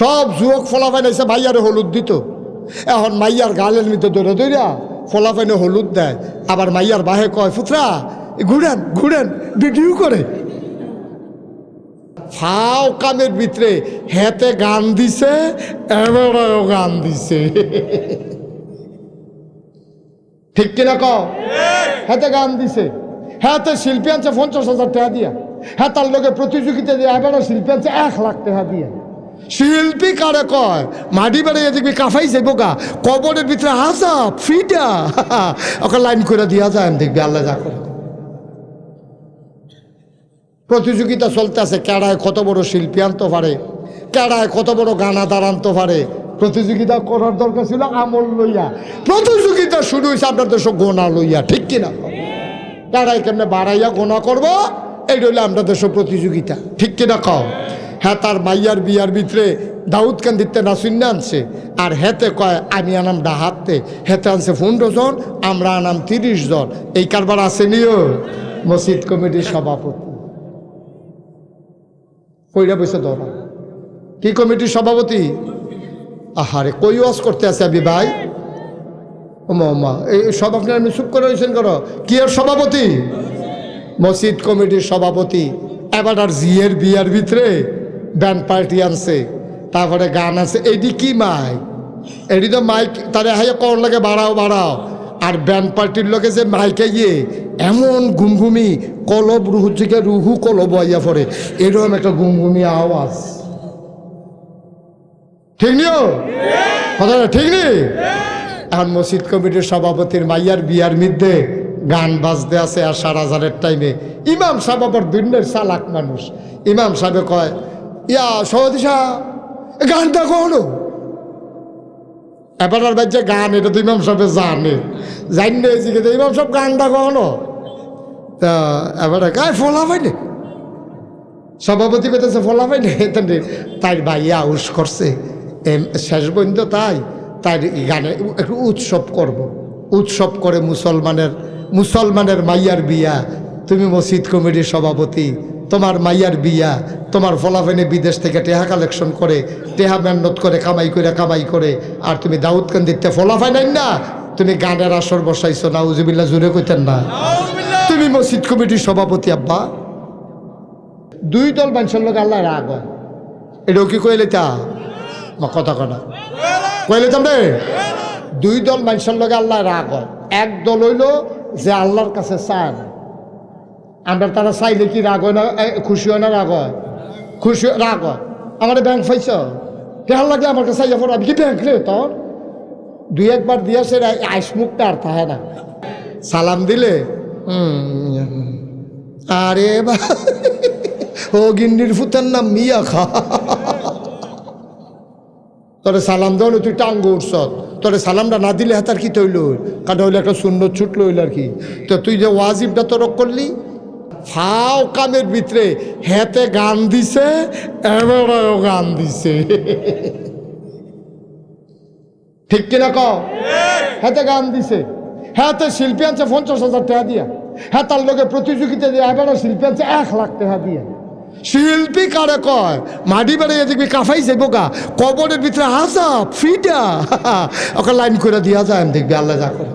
সব যুবক ফলাফাইন এসে মাইয়ারে হলুদ দিত। এখন মাইয়ার গালের মধ্যে দৌড়ে দৌড়া ফলাফাইনে হলুদ দেয়। আবার মাইয়ার বাহে কয় ফুতরা ঘুরেন ঘুরেন, ভিডিও করে। ফাও কামের ভিতরে হেতে গান দিছে, এবারেও গান দিছে। ঠিক কিনা ক হেতে গান দিছে। হ্যাঁ শিল্পী আনছে পঞ্চাশ হাজার টাকা দিয়া। হ্যাঁ তার লোকে প্রতিযোগিতা দিয়ে এবারে শিল্পী আনছে এক লাখ টাকা দিয়া। শিল্পী কারে কয়? মাটি বেড়ে দেখবি কাফাই যাইব গা কবরের ভিতরে হাসা, ফিটা। ওকে লাইন করে দিয়া যায় দেখবি আল্লাহ যা করে। প্রতিযোগিতা চলতে আছে কেড়ায় কত বড় শিল্পী আনতে পারে? কেড়ায় কত বড় গানাদার আনতে পারে? প্রতিযোগিতা করার দরকার ছিল আমল লইয়া। প্রতিযোগিতা শুরু হয়েছে আপনার দেশ গোনা লইয়া, ঠিক কিনা কেড়ায় কেমনে বাড়াইয়া গোনা করব? এই রইলে আমরা দেশ প্রতিযোগিতা, ঠিক কিনা কও? হ্যাঁ তার মাইয়ার বিয়ার ভিতরে দাউদ কান্দিতে নাসুন্না আনছে। আর হেতে কয়, আমি আনাম ডা ডাহাতে। হেতে আনছে পনেরো জন, আমরা আনাম তিরিশ জন। এই কারবার আছে নিও মসজিদ কমিটির সভাপতি। কইরা বসে ধরা কি কমিটির সভাপতি? আহারে, কই ওয়াজ করতে আছে আবি ভাই? ওমা এই সব আপনি আপনি চুপ করে হয়েছেন করো কি এর সভাপতি? মসজিদ কমিটির সভাপতি। এবার আর জিয়ের বিয়ার ভিতরে ব্যান্ড পার্টি আনছে, তারপরে গান আছে এডি কি মাইক এডি তো মাইক, তারে হাইয়া কর লাগে, বাড়াও বাড়াও। আর ব্যান্ড পার্টির লোকে যে মাইকে গিয়ে এমন ঘুমঘুমি কলব রুহু থেকে রুহু কলব আইয়া পড়ে। এরকম একটা ঘুমঘুমি আওয়াজ। ঠিক নিও? কথাটা ঠিক নেই এখন মসজিদ কমিটির সভাপতির মাইয়ার বিয়ার মধ্যে গান বাজতে আছে আর সারা হাজারের টাইমে ইমাম সাহেব আবার দুর্নের চালাক মানুষ। ইমাম সাহেবে কয় ইয়া সভাপতি সাহেব গানটা কখনো এবার আর বাচ্চা গান, এটা তো ইমাম সাহেব জানে। জানলে জিজ্ঞেস ইমাম সাহেব গানটা কখনো তা এবার গায়ে ফলা পাইনি সভাপতি পেতেছে ফলা পাইনি তাই ভাইয়া আউস করছে। শেষ পর্যন্ত তাই তাই গানে একটু উৎসব করব। উৎসব করে মুসলমানের মুসলমানের মাইয়ার বিয়া। তুমি মসজিদ কমিটির সভাপতি তোমার মাইয়ার বিয়া তোমার ফলাফেনে বিদেশ থেকে টেহা কালেকশন করে টেহা মেহনত করে কামাই করে কামাই করে আর তুমি দাউদ কান্দিতে ফলাফাই নাই না? তুমি গানের আসর বসাইছো না উজুবিল্লা জুড়ে কইতেন না। তুমি মসজিদ কমিটির সভাপতি আব্বা। দুই দল মানুষের লোক আল্লাহ রাগ হয়। এটাও কি কইলে তা? কথা কথা কইলে তোমরে দুই দল মানুষের লগে আল্লাহ রাগ হয়। এক দল হইল যে আল্লাহর কাছে চান আমরা তারা চাইলে কি রাগ হয় না? খুশি হয় না রাগ হয়? খুশি রাগ হয়। আমার ব্যাংক পাইছ? কেমন লাগে আমার কাছে পড়ো, আমি কি ব্যাংক রে তোর? দুই একবার দিয়েছে আইসমুখটা আর তাহে না। সালাম দিলে আরে বা ও গিন্নির ফুতের নাম মিয়া খা। তোরে সালাম দেও তুই টাঙ্গ উঠছ। তোরে সালামটা না দিলে হাতার কি তৈল কারণ হইলে একটা শূন্য ছুটলো হইল আর কি। তো তুই যে ওয়াজিবটা তরক করলি ফাও কামের ভিতরে হেতে গান দিছে, এবারেও গান দিছে। ঠিক কিনা ক হেতে গান দিছে। হ্যাঁ শিল্পী আনছে পঞ্চাশ হাজার টাকা দিয়া। হ্যাঁ তার লোকে প্রতিযোগিতা দিয়ে এবারে শিল্পী আনছে এক লাখ টাকা দিয়া। শিল্পী কারে কয়? মাটি বেড়ে দেখবি কাফাই যাইব গা। কবরের ভিতরে হাসা ফিটা ওকে লাইন করে দিয়া যায় দেখবি আল্লাহ যা করে।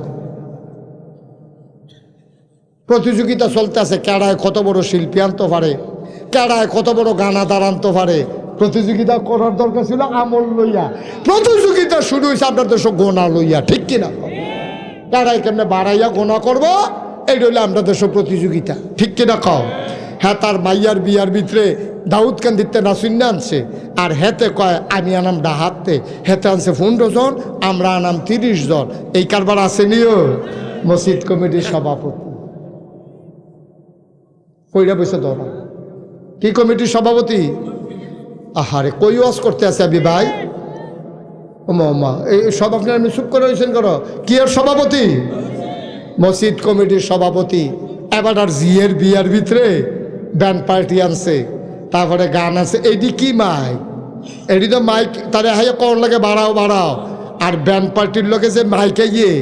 প্রতিযোগিতা চলতে আছে কেড়ায় কত বড় শিল্পী আনতে পারে, কেড়ায় কত বড় গানাদার আনতে পারে। প্রতিযোগিতা করার দরকার ছিল আমল লইয়া। প্রতিযোগিতা শুরু হয়েছে আপনার দেশ গোনা লইয়া, ঠিক কিনা কেড়ায় কেমনে বাড়াইয়া গোনা করব এই রইলে আমরা দেশ প্রতিযোগিতা, ঠিক কিনা কও? হ্যাঁ তার মাইয়ার বিয়ার ভিতরে দাউদ কান্দিতে নাসুন্না আনছে, আর হেতে কয়, আমি আনাম ডাহাতে, হেতে আনছে পনেরো জন, আমরা আনাম তিরিশ জন। এই কারবার আছে নিও। মসজিদ কমিটির সভাপতি। কইরা বসে ধরা কি কমিটির সভাপতি? আহারে, কই ওয়াজ করতে আছে আবি ভাই? ওমা এই সব আপনি আপনি চুপ করে হয়েছেন করো কি এর সভাপতি? মসজিদ কমিটির সভাপতি। এবার আর জিয়ের বিয়ার ভিতরে ব্যান্ড পার্টি আনছে, তারপরে গান আছে এডি কি মাইক? এডি তো মাইক, তারে হাইয়া কর লাগে, বাড়াও বাড়াও। আর ব্যান্ড পার্টির লোকে যে মাইকে গিয়ে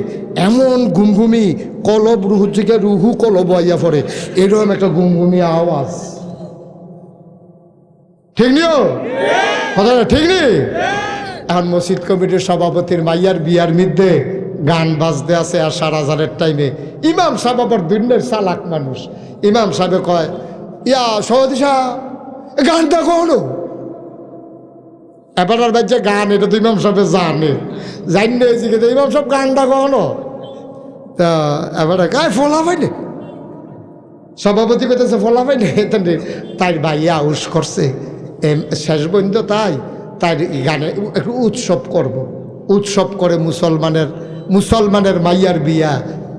এমন ঘুমঘুমি কলব রুহু থেকে রুহু কলব আইয়া পড়ে এরকম একটা ঘুমঘুমি আওয়াজ। ঠিক নিও? কথা না, ঠিক নি? এখন মসজিদ কমিটির সভাপতির মাইয়ার বিয়ার মধ্যে গান বাজতে আছে আর সারা হাজারের টাইমে। ইমাম সাহেব আবার দুর্নের চালাক মানুষ। ইমাম সাহেবে কয় ইয়া সাহেব গানটা কখনো এবার আর বাচ্চা গান, এটা তো ইমাম সাহেব জানে। জানলে জিজ্ঞেস ইমাম সাহেব গানটা কখনো? তা এবারে গায়ে ফলা পাইলে? সভাপতি পেতেছে ফলা পাইলে? তাই ভাই আউস করছে। শেষ পর্যন্ত তাই তাই গানে একটু উৎসব করব। উৎসব করে মুসলমানের মুসলমানের মাইয়ার বিয়া।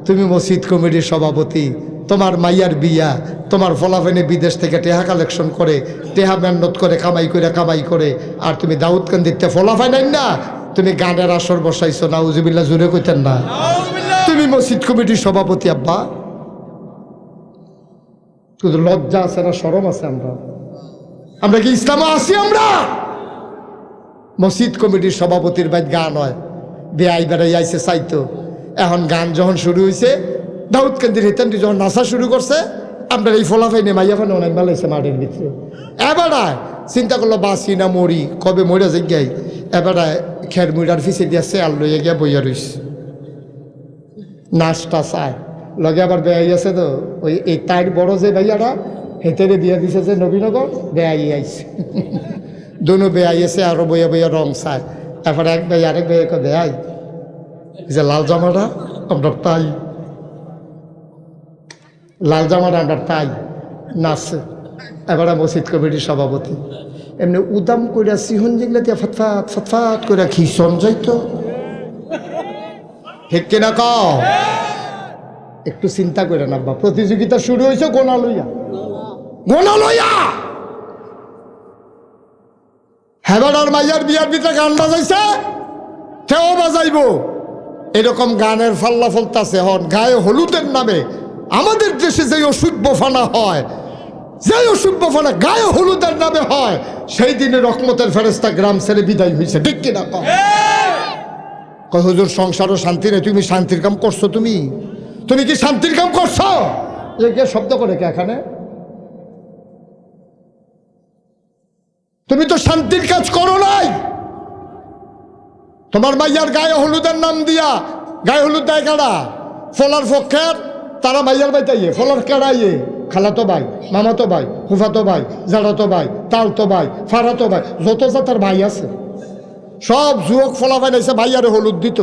তুমি মসজিদ কমিটির সভাপতি তোমার মাইয়ার বিয়া তোমার ফলাফেনে বিদেশ থেকে টেহা কালেকশন করে টেহা মেহনত করে কামাই করে কামাই করে আর তুমি দাউদ কান্দিতে ফলাফাই নাই না? তুমি গানের আসর বসাইছো না উজিবিল্লা জুড়ে কইতেন না। তুমি মসজিদ কমিটির সভাপতি আব্বা। শুধু লজ্জা আছে না সরম আছে আমরা? আমরা কি ইসলামে আছি আমরা? মসজিদ কমিটির সভাপতির বাইর গান হয় বেআই বেড়াই আইসে চাইতো। এখন গান যখন শুরু হয়েছে দাউদ কেন্দ্রের হিতান্তি যখন নাচা শুরু করছে আমরা এই ফলাফাই নে মাইয়া ফানে ভালো হয়েছে মাঠের ভিতরে। এবারায় চিন্তা করল বাসি না মরি, কবে মরে যাই এবারায় খের মুড়ার ফিসে দিয়েছে আর লইয়া গিয়া বইয়া রইছে। নাচটা চায়। লগে আবার বেয়াই আছে তো, ওই এই তাইর বড় যে ভাইয়ারা, হেতেরে বিয়া দিছে যে নবীনগর, বেয়াই আইছে। দুনো বেয়াই আছে, আরও বইয়া বইয়া রং চায়। এরপর এক ভাই আরেক এক বেয়াই যে লাল জামাটা, আমরা তাই লাল জামাটা আমরা তাই নাচছে। এবারে মসজিদ কমিটির সভাপতি। এমনি উদাম কইরা সিহন যেগুলা দিয়ে ফতফাত ফতফাত কইরা খিসন যাইতো ঠিক কিনা কও? একটু চিন্তা করে না বা প্রতিযোগিতা শুরু হয়েছে গোনা লইয়া গোনা লইয়া হেবাডার মাইয়ার বিয়ার ভিতরে গান বাজাইছে? কেউ বাজাইব? এরকম গানের ফাল্লা ফলতাছে হন। গায়ে হলুদের নামে আমাদের দেশে যে অসুখ বফানা হয় যে অসুখ বফানা গায়ে হলুদের নামে হয়, সেই দিনে রকমতের ফেরেস্তা গ্রাম ছেড়ে বিদায় হয়েছে। ঠিক কিনা কয়? হুজুর, সংসারও শান্তি নেই, তুমি শান্তির কাম করছ তুমি? তুমি কি শান্তির কাম করছ? কে শব্দ করে কে এখানে? তুমি তো শান্তির কাজ করো নাই। তোমার মাইয়ার গায়ে হলুদের নাম দিয়া, গায়ে হলুদ দেয় কারা? ফলার পক্ষের তারা মাইয়ার বাইতাইয়ে, ফলার কেড়াইয়ে, খালাতো ভাই, মামাতো ভাই হুফাতো ভাই, জাড়াতো ভাই, তালতো ভাই, ফারাতো ভাই, যত জাতার ভাই আছে, সব যুবক ফলাফাইন এসে মাইয়ারে হলুদ দিত।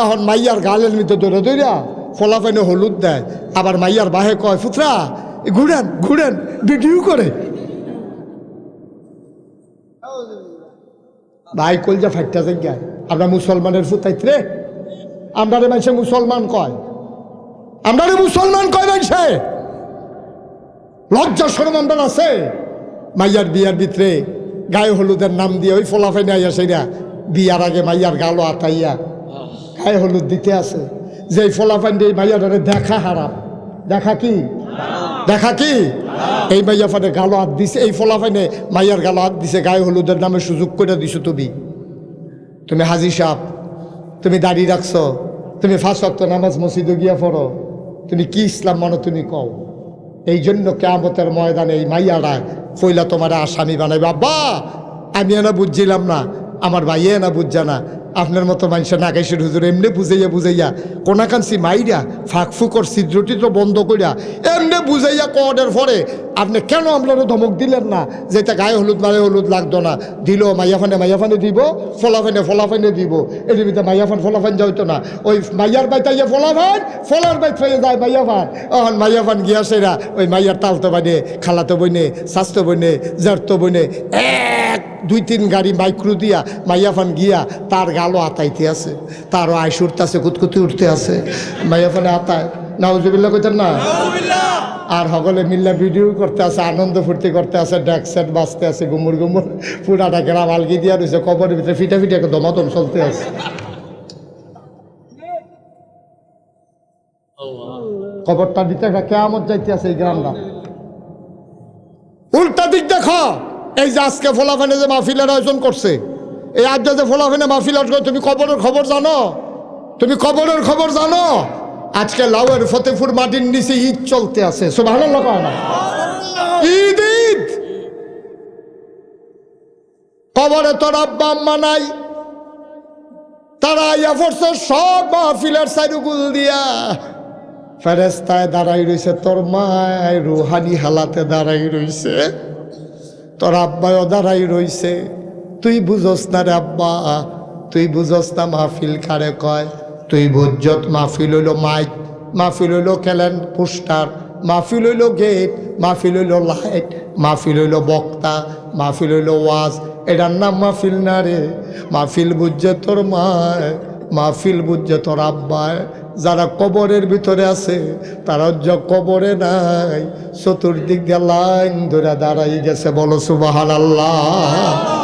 এখন মাইয়ার গালের মধ্যে দৌড়ে দৌড়া ফলাফাইনে হলুদ দেয়। আবার মাইয়ার বাহে কয় ফুতরা ঘুরেন ঘুরেন ভিডিও করে। ভাই কলজা ফাইটটা জায়গায়, আমরা মুসলমানের ফুতাইত রে। আমরা মানুষে মুসলমান কয় আমরা মুসলমান কয় মানুষে লজ্জা সরম আমরা আছে মাইয়ার বিয়ার ভিতরে গায়ে হলুদের নাম দিয়ে ওই ফলাফাই আইয়া সেইরা বিয়ার আগে মাইয়ার গালো আতাইয়া গায়ে হলুদ দিতে আছে। যে ফলাফাইন দিয়ে মাইয়ার দেখা হারাম। দেখা কি? দেখা কি? এই মাইয়া ফানে গালো হাত দিছে, এই ফলাফাইনে মাইয়ার গালো হাত দিছে, গায়ে হলুদের নামে সুযোগ করে দিছো তুমি। তুমি হাজি সাপ তুমি দাড়ি রাখছো, তুমি ফাঁসক্ত নামাজ মসজিদে গিয়া পড়ো। তুমি কি ইসলাম মানো তুমি কও। এই জন্য কেয়ামতের ময়দানে এই মাইয়ারা কইলা তোমার আসামি বানাই বাবা আমি এনা বুঝছিলাম না, আমার ভাইয়ে না বুঝছে না। আপনার মতো মানুষের নাগাইশের হুজুর এমনি বুঝাইয়া বুঝাইয়া কোনাকান্সি মাইরা ফাঁক ফুকর ছিদ্র টিদ্র বন্ধ করিয়া এমনি বুঝাইয়া কডের পরে আপনি কেন আপনারও ধমক দিলেন না? যে এটা গায়ে হলুদ, মায়ে হলুদ লাগতো না। দিল মাইয়াফানে মাইয়াফানে দিব, ফলাফানে ফলাফানে দিব। এর ভিতরে মাইয়াফান, ফলাফান যাইতো না। ওই মাইয়ার বাইতাইয়া ফলাফান, ফলার বাইত হয়ে যায় মাইয়াফান। অহন মাইয়াফান গিয়া সেরা, ওই মাইয়ার তালতো বানে, খালাতো বইনে স্বাস্থ্য বইনে, জারতো বইনে, এক, দুই, তিন গাড়ি মাইক্রো দিয়া মাইয়াফান গিয়া তার গালো আতাইতে আছে তারও আইস উঠতে আছে কুতকুতি উঠতে আছে। মাইয়াফানে আতায় নাউজুবিল্লা কইতেন না? আর সকলে মিল্লা ভিডিও করতে আছে আনন্দ ফুর্তি করতে আছে ড্যাক সেট বাজতে আছে গুমুর গুমুর পুরাটা গ্রাম আলগি দিয়া রয়েছে কবরের ভিতরে ফিটা ফিটা দমাদম চলতে আছে। খবরটা দিতে একটা কেয়ামত যাইতে আছে এই গ্রামটা। উল্টা দিক দেখো এই যে আজকে ফোলাফানে যে মাহফিলের আয়োজন করছে এই আজ যে ফোলাফানে মাহফিল করে, তুমি কবরের খবর জানো? তুমি কবরের খবর জানো? আজকে লাউয়ের ফতেপুর মাটির নিচে ঈদ চলতে আছে। সব ভালো লোক না? ঈদ ঈদ! কবরে তোর আব্বা আম্মা নাই। তারা আইয়া পড়ছে সব মাহফিলের সাইডুগুল দিয়া। ফেরেস্তায় দাঁড়াই রইছে তোর মায় রুহানি হালাতে দাঁড়াই রইছে। তোর আব্বায়ও দাঁড়াই রইছে। তুই বুঝস না রে আব্বা। তুই বুঝস না মাহফিল কারে কয়। তুই বুঝত মাহফিল হইল মাইক, মাহফিল হইল খেলেন পোস্টার, মাহফিল হইল গেট, মাহফিল হইল লাইট, মাহফিল হইল বক্তা, মাহফিল হইল ওয়াজ। এটার নাম মাহফিল না রে। মাহফিল বুঝছে তোর মায়, মাহফিল বুঝছে তোর আব্বায়। যারা কবরের ভিতরে আছে, তারা য কবরে নাই। চতুর্দিক দিয়ে লাইন ধরে দাঁড়াই গেছে, বলো সুবাহান আল্লাহ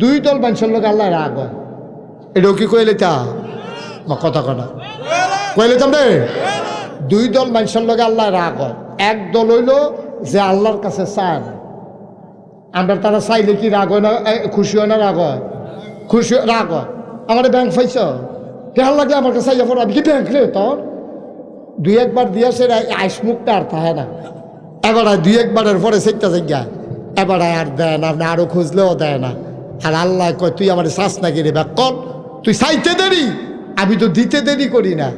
দুই দল মানুষের লোক আল্লাহ রাগ হয়। এটাও কি কইলে তা? কথা কথা কইলে তো রে দুই দল মানুষের লোক আল্লাহ রাগ হয়। এক দল হইল যে আল্লাহর কাছে চায়। না আমরা তারা চাইলে কি রাগ হয় না? খুশি হয় না রাগ হয়? খুশি, রাগ হয়। আমার ব্যাংক পাইছ? কেহার লাগে আমার কাছে চাইয়া পড়ো আমি কি ব্যাংক রে তোর? দুই একবার দিয়েছে আইসমুখটা আর থাকে না। এবার দুই একবারের পরে সেটা জায়গা এবার আর দেয় না, আপনি আরও খুঁজলেও দেয় না। আর আল্লাহ কয়, তুই আমার শ্বাস নাকি রে ব্যাক কর তুই চাইতে দেরি? আমি তো দিতে দেরি করি না।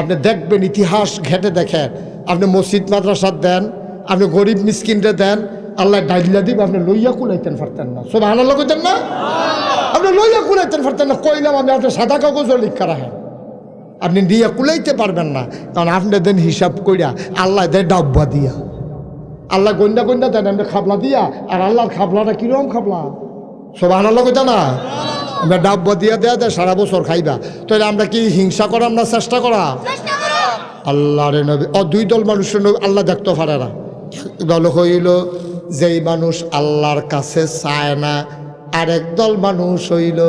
আপনি দেখবেন ইতিহাস ঘেটে দেখেন। আপনি মসজিদ মাদ্রাসার দেন, আপনি গরিব মিসকিনরে দেন, আল্লাহ ডাইলা দিব, আপনি লইয়া কুলাইতেন পারতেন না। সব আনাল্লা কইতেন না? আপনি লইয়া কুলাইতেন পারতেন না। কইলাম, আমি আপনার সাদা কাগজও লিখা রাখেন। আপনি দিয়ে কুলাইতে পারবেন না। কারণ আপনি দেন হিসাব কইরা, আল্লাহ দেয় ডাব্বা দিয়া। আল্লাহ গন্ডা গন্ডা দেন, আপনি খাবলা দিয়া, আর আল্লাহর খাবলাটা কীরকম খাবলা? সব আনাল্লা কইতা না? আমরা ডাব্ব দিয়া দেয়া দেয় সারা বছর খাইবা। তাহলে আমরা কি হিংসা করা আমরা চেষ্টা করা আল্লাহ রে নবী ও দুই দল মানুষের নবী আল্লাহ দেখতে পারে না দল হইল যেই মানুষ আল্লাহর কাছে চায় না আরেক দল মানুষ হইল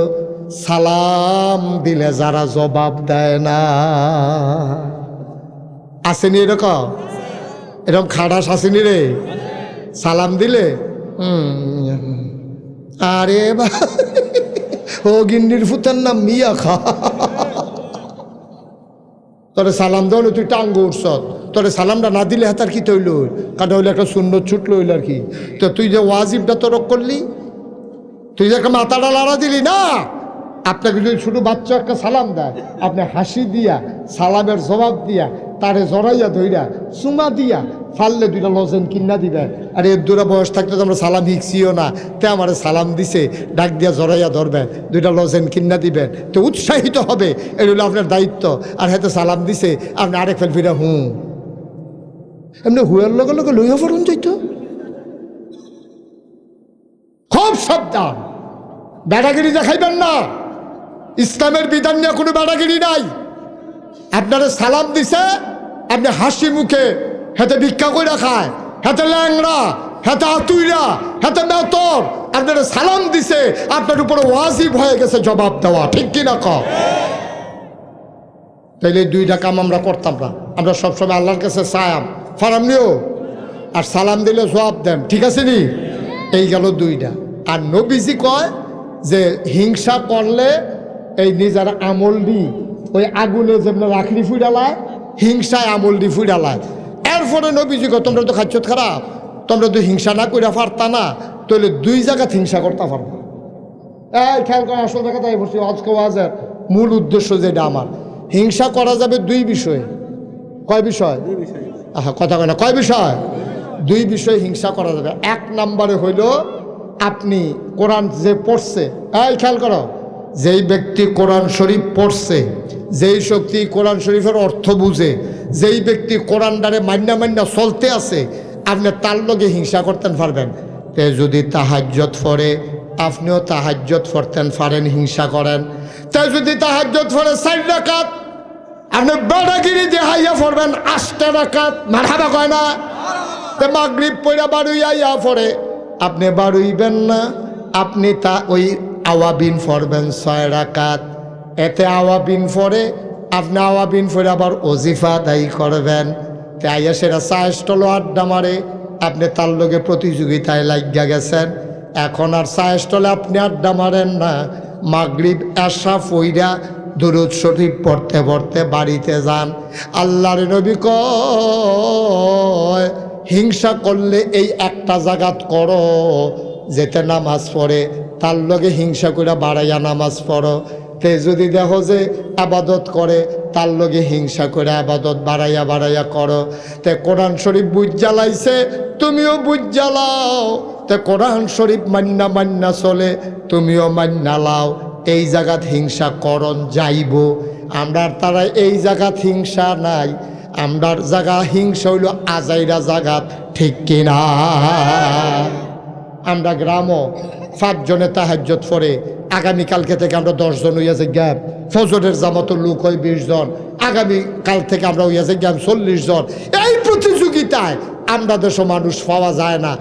সালাম দিলে যারা জবাব দেয় না। আসেনি এরকম? এরকম খাটাস আসেনি রে? সালাম দিলে? হুম আরে ও গিন্নির ফুতের নাম মিয়া খা। তোরে সালাম দেওয়া তুই টাঙ্গ উঠছ তোরে সালামটা না দিলে হাতার কি তৈল কারণ হইলে একটা শূন্য ছুটল হইল আর কি। তো তুই যে ওয়াজিবটা তরক করলি, তুই যে একটা মাথাটা লাড়া দিলি না, আপনাকে যদি ছোটো বাচ্চা একটা সালাম দেয়, আপনি হাসি দিয়া, সালামের জবাব দিয়া তারে জড়াইয়া ধইরা চুমা দিয়া ফাললে দুইটা লজেন কিনা দিবে। আর এর দূরে বয়স থাকতে তো আমরা সালাম শিখছিও না। তে আমার সালাম দিছে, ডাক দিয়া জড়াইয়া ধরবেন দুইটা লজেন কিনা দিবেন তো উৎসাহিত হবে এটা হলো আপনার দায়িত্ব। আর হয়তো সালাম দিছে, আপনি আরেক ফেল ফিরে হুঁ। এমনি হুয়ার লগে লগে লইয়া পড়ুন যাইতো। খুব সাবধান। বেড়াগিরি দেখাইবেন না। ইসলামের বিধান নিয়ে কোনো বেড়াগিরি নাই। আপনারা সালাম দিছে আপনি হাসি মুখে হেতে ভিক্ষা করে খায় হেতে ল্যাংড়া হেতে আতুইরা হেতে মেতর আপনারা সালাম দিছে, আপনার উপরে ওয়াজিব হয়ে গেছে জবাব দেওয়া, ঠিক কিনা ক তাইলে দুইটা কাম আমরা করতাম না। আমরা সবসময় আল্লাহর কাছে সায়াম। ফারাম নিও। আর সালাম দিলে জবাব দেন, ঠিক আছে নি? এই গেল দুইটা। আর নবীজি কয় যে হিংসা করলে এই নিজের আমল দি ওই আগুনে যেমন রাখলি ফুইডালায় হিংসায় আমল দি ফুইডালায় এরপরে নবীজি কয় তোমরা তো খাচ্ছত খারাপ। তোমরা তো হিংসা না কইরা পারতা না। তাহলে দুই জায়গাত হিংসা করতে পারবা। এই খেয়াল করে আসল দেখা তাই বলছি আজকে ওয়াজের মূল উদ্দেশ্য যেটা আমার। হিংসা করা যাবে দুই বিষয়ে। কয় বিষয়। আহা কথা কয় না কয় বিষয়? দুই বিষয়ে হিংসা করা যাবে। এক নম্বরে হইল আপনি কোরআন যে পড়ছে এই খেয়াল করো যেই ব্যক্তি কোরআন শরীফ পড়ছে, যেই শক্তি কোরআন শরীফের অর্থ বুঝে, যেই ব্যক্তি কোরআন দ্বারে মান্না মান্না চলতে আছে, আপনি তার লগে হিংসা করতেন পারবেন। তে যদি তাহাজ্জত ফরে আপনিও তাহাজ্জত ফরতেন পারেন, হিংসা করেন। তে যদি তাহাজ্জত ফরে চার রাকাত, আপনি বেড়াগিরি দেহাইয়া পড়বেন আটটা রাকাত মারাবা কয় না? তে মাগরিব পয়রা বাড়ুইয়া ইয়া পড়ে। আপনি বাড়ুইবেন না আপনি তা ওই আওয়াবিন পড়বেন ছয় রাকাত। এতে আওয়াবিন পড়ে, আপনি আওয়াবিন পড়ে আবার অজিফা দায়ী করবেন। তে আইয়া সেরা চায়েস্টলো আড্ডা মারে, আপনি তার লগে প্রতিযোগিতায় লাগিয়া গেছেন। এখন আর চায়েস্টলে আপনি আড্ডা মারেন না। মাগরিব এসা ফইরা, দুরুদ শরীফ পড়তে পড়তে বাড়িতে যান। আল্লাহর নবী কয়, হিংসা করলে এই একটা জাগাত করো। যেতে নামাজ পড়ে, তার লগে হিংসা করে বাড়াইয়া নামাজ পড়ো। তে যদি দেখো যে আবাদত করে, তার লগে হিংসা করে আবাদত বাড়াইয়া বাড়াইয়া করো। তে কোরআন শরীফ বুঝ জ্বালাইছে, তুমিও বুঝ জ্বালাও। তে কোরআন শরীফ মান্না মান্না চলে, তুমিও মান্না লাও। এই জায়গাত হিংসা করণ যাইব। আমরার তারা এই জায়গাত হিংসা নাই। আমরার জায়গা হিংসা হইল আজাইরা জাগাত, ঠিক কিনা? আমরা গ্রামও পাঁচজনে তাহাজ্যত পরে আগামীকালকে থেকে আমরা দশজন হইয়াছে গ্যাপ ফজরের জামাত লোক হয় বিশ জন আগামীকাল থেকে আমরা হইয়াছে গ্যাপ চল্লিশ জন এই প্রতিযোগিতায় আমরা দেশ মানুষ পাওয়া যায় না।